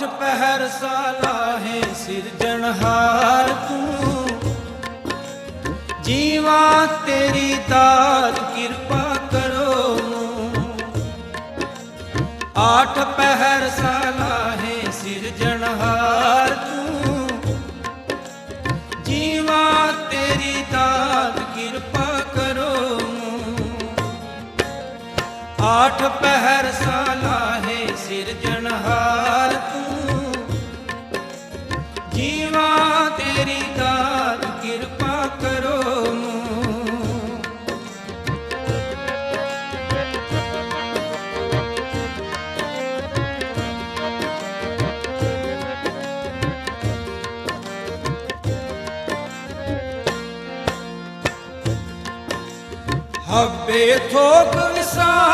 ਆਠ ਪਹਿਰ ਸਾਲਾਹੇ ਸਿਰਜਣਹਾਰ ਤੂੰ। ਜੀਵਾ ਤੇਰੀ ਦਾਤ ਕਿਰਪਾ ਕਰੋ ਆਠ ਪਹਿਰ ਸਾਲਾਹੇ ਸਿਰਜਣਹਾਰ ਤੂੰ। ਜੀਵਾ ਤੇਰੀ ਦਾਤ ਕਿਰਪਾ ਕਰੋ ਆਠ ਪਹਿਰ ਸਾਲਾਹੇ ਸਿਰਜਣਹਾਰ ਜੀਵਾ ਤੇਰੀ ਦਾਤ ਕਿਰਪਾ ਕਰੋ ਹੱਬੇ ਥੋਕ ਵਿਸਾਰ